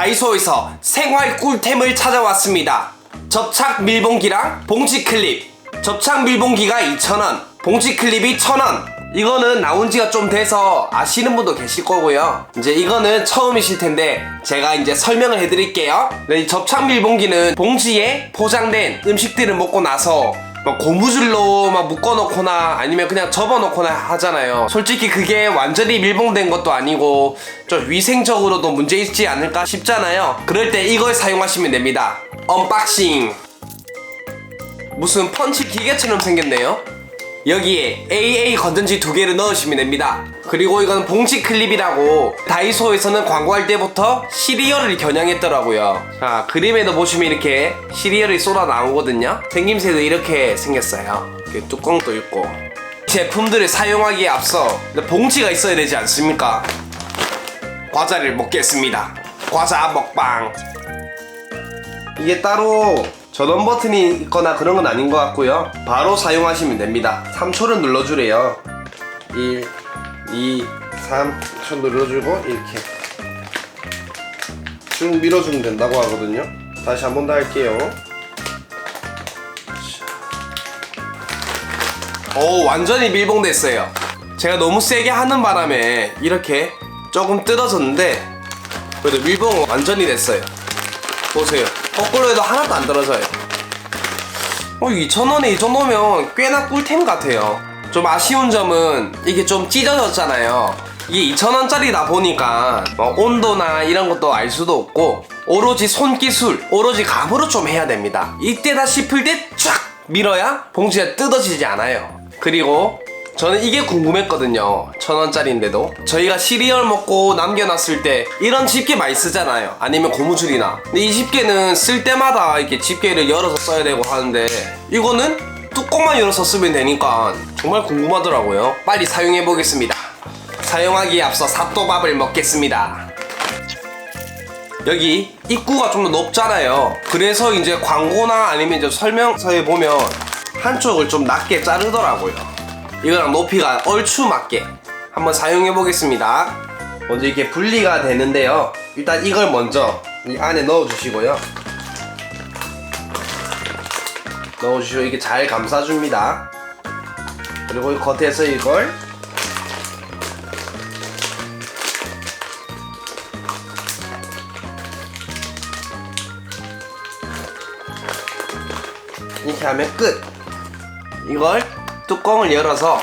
다이소에서 생활 꿀템을 찾아왔습니다. 접착 밀봉기랑 봉지 클립. 접착 밀봉기가 2,000원, 봉지 클립이 1,000원. 이거는 나온 지가 좀 돼서 아시는 분도 계실 거고요. 이제 이거는 처음이실 텐데 제가 이제 설명을 해드릴게요. 네, 이 접착 밀봉기는 봉지에 포장된 음식들을 먹고 나서 막 고무줄로 막 묶어놓거나 아니면 그냥 접어놓거나 하잖아요. 솔직히 그게 완전히 밀봉된 것도 아니고 좀 위생적으로도 문제 있지 않을까 싶잖아요. 그럴 때 이걸 사용하시면 됩니다. 언박싱. 무슨 펀치 기계처럼 생겼네요. 여기에 AA 건전지 두 개를 넣으시면 됩니다. 그리고 이건 봉지 클립이라고 다이소에서는 광고할 때부터 시리얼을 겨냥했더라고요. 자, 그림에도 보시면 이렇게 시리얼이 쏟아 나오거든요. 생김새도 이렇게 생겼어요. 이렇게 뚜껑도 있고. 제품들을 사용하기에 앞서 봉지가 있어야 되지 않습니까? 과자를 먹겠습니다. 과자 먹방. 이게 따로 전원 버튼이 있거나 그런 건 아닌 것 같고요. 바로 사용하시면 됩니다. 3초를 눌러주래요. 1, 2, 3초 눌러주고 이렇게 쭉 밀어주면 된다고 하거든요. 다시 한 번 더 할게요. 오 완전히 밀봉됐어요. 제가 너무 세게 하는 바람에 이렇게 조금 뜯어졌는데 그래도 밀봉 완전히 됐어요. 보세요. 거꾸로 해도 하나도 안 떨어져요. 어, 2,000원에 이 정도면 꽤나 꿀템 같아요. 좀 아쉬운 점은 이게 좀 찢어졌잖아요. 이게 2,000원짜리다 보니까 뭐 온도나 이런 것도 알 수도 없고 오로지 손기술, 오로지 감으로 좀 해야 됩니다. 이때다 싶을 때 쫙 밀어야 봉지가 뜯어지지 않아요. 그리고 저는 이게 궁금했거든요. 천 원짜리인데도 저희가 시리얼 먹고 남겨놨을 때 이런 집게 많이 쓰잖아요. 아니면 고무줄이나. 근데 이 집게는 쓸 때마다 이렇게 집게를 열어서 써야 되고 하는데 이거는 뚜껑만 열어서 쓰면 되니까 정말 궁금하더라고요. 빨리 사용해 보겠습니다. 사용하기에 앞서 삽도밥을 먹겠습니다. 여기 입구가 좀 더 높잖아요. 그래서 이제 광고나 아니면 이제 설명서에 보면 한쪽을 좀 낮게 자르더라고요. 이거랑 높이가 얼추 맞게 한번 사용해 보겠습니다. 먼저 이렇게 분리가 되는데요. 일단 이걸 먼저 이 안에 넣어 주시고요. 넣어 주시고 이게 잘 감싸 줍니다. 그리고 이 겉에서 이걸 이렇게 하면 끝. 이걸 뚜껑을 열어서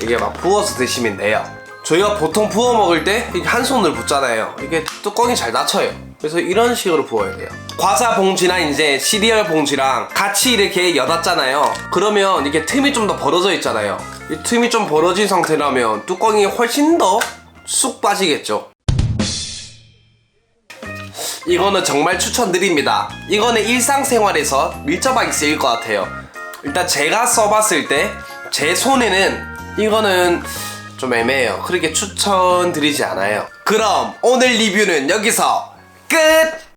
이게 막 부어서 드시면 돼요. 저희가 보통 부어 먹을 때 한 손을 붓잖아요. 이게 뚜껑이 잘 닫혀요. 그래서 이런 식으로 부어야 돼요. 과자 봉지나 이제 시리얼 봉지랑 같이 이렇게 여닫잖아요. 그러면 이게 틈이 좀 더 벌어져 있잖아요. 이 틈이 좀 벌어진 상태라면 뚜껑이 훨씬 더 쑥 빠지겠죠. 이거는 정말 추천드립니다. 이거는 일상생활에서 밀접하게 쓰일 것 같아요. 일단 제가 써봤을 때 제 손에는 이거는 좀 애매해요. 그렇게 추천드리지 않아요. 그럼 오늘 리뷰는 여기서 끝!